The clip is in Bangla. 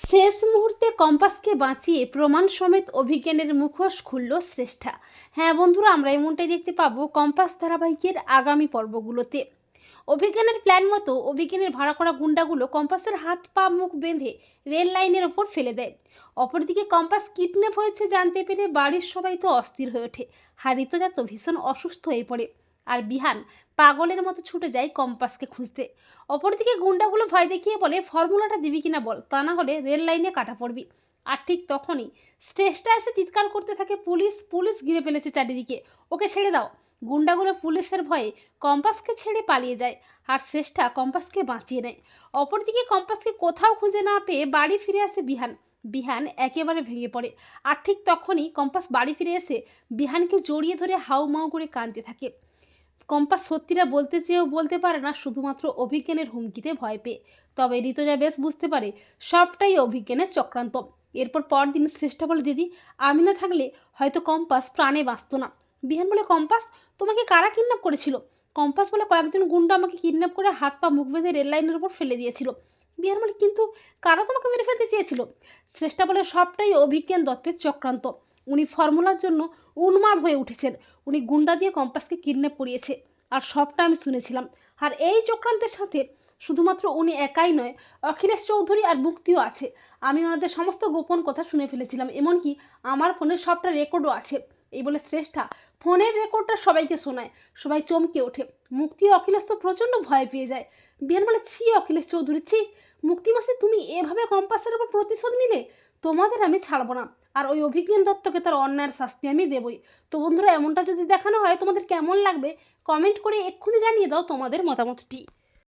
শেষ মুহূর্তে কম্পাসকে বাঁচিয়ে প্রমাণ সমেত অভিজ্ঞানের মুখোশ খুলল শ্রেষ্ঠা। হ্যাঁ বন্ধুরা, আমরা এমনটাই দেখতে পাবো কম্পাস ধারাবাহিকের আগামী পর্বগুলোতে। অভিজ্ঞানের প্ল্যান মতো অভিজ্ঞানের ভাড়া করা গুন্ডাগুলো কম্পাসের হাত পা মুখ বেঁধে রেল লাইনের ওপর ফেলে দেয়। অপরদিকে কম্পাস কিডন্যাপ হয়েছে জানতে পেরে বাড়ির সবাই তো অস্থির হয়ে ওঠে। হারিত তো ভীষণ অসুস্থ হয়ে পড়ে। আর বিহান পাগলের মতো ছুটে যায় কম্পাসকে খুঁজতে। অপরদিকে গুন্ডাগুলো ভয় দেখিয়ে বলে, ফর্মুলাটা দিবি কিনা বল, তা না হলে রেল লাইনে কাটা পড়বি। আর ঠিক তখনই স্টেজটা এসে চিৎকার করতে থাকে পুলিশ পুলিশ ঘিরে ফেলেছে চারিদিকে। ওকে ছেড়ে দাও। গুন্ডাগুলো পুলিশের ভয়ে কম্পাসকে ছেড়ে পালিয়ে যায় আর শ্রেষ্ঠা কম্পাসকে বাঁচিয়ে নেয়। অপরদিকে কম্পাসকে কোথাও খুঁজে না পেয়ে বাড়ি ফিরে আসে বিহান। বিহান একেবারে ভেঙে পড়ে। আর ঠিক তখনই কম্পাস বাড়ি ফিরে এসে বিহানকে জড়িয়ে ধরে হাউ মাউ করে কাঁদতে থাকে। কম্পাস সত্যিটা বলতে চেয়েও বলতে পারে না, শুধুমাত্র অভিজ্ঞানের হুমকিতে ভয় পেয়ে। তবে ঋতুজা বেশ বুঝতে পারে, সবটাই অভিজ্ঞানের চক্রান্ত। এরপর পরদিন শ্রেষ্ঠ বলে, দিদি, আমি না থাকলে হয়তো কম্পাস প্রাণে বাঁচত না। বিহান বলে, কম্পাস, তোমাকে কারা কিডন্যাপ করেছিল? কম্পাস বলে, কয়েকজন গুন্ডা আমাকে কিডন্যাপ করে হাত পা মুখ বেঁধে রেল লাইনের উপর ফেলে দিয়েছিল। বিহান বলে, কিন্তু কারা তোমাকে মেরে ফেলতে চেয়েছিল? শ্রেষ্ঠা বলে, সবটাই অভিজ্ঞান দত্তের চক্রান্ত। উনি ফর্মুলার জন্য উন্মাদ হয়ে উঠেছেন। উনি গুন্ডা দিয়ে কম্পাসকে কিডন্যাপ করিয়েছে। আর সবটা আমি শুনেছিলাম। আর এই চক্রান্তের সাথে শুধুমাত্র উনি একাই নয়, অখিলেশ চৌধুরী আর মুক্তিও আছে। আমি ওনাদের সমস্ত গোপন কথা শুনে ফেলেছিলাম, এমনকি আমার ফোনের সবটা রেকর্ডও আছে। এই বলে শ্রেষ্ঠা ফোনের রেকর্ডটা সবাইকে শোনায়, সবাই চমকে ওঠে। মুক্তি ও অখিলেশ তো প্রচণ্ড ভয় পেয়ে যায়। বিহান বলে, ছি অখিলেশ চৌধুরী, ছি, মুক্তি মাসে তুমি এভাবে কম্পাসের উপর প্রতিশোধ নিলে তোমাদের আমি ছাড়বো না। আর ওই অভিজ্ঞান দত্তকে তার অন্যায়ের শাস্তি আমি দেবই। তো বন্ধুরা, এমনটা যদি দেখানো হয়, তোমাদের কেমন লাগবে? কমেন্ট করে এক্ষুনি জানিয়ে দাও তোমাদের মতামতটি।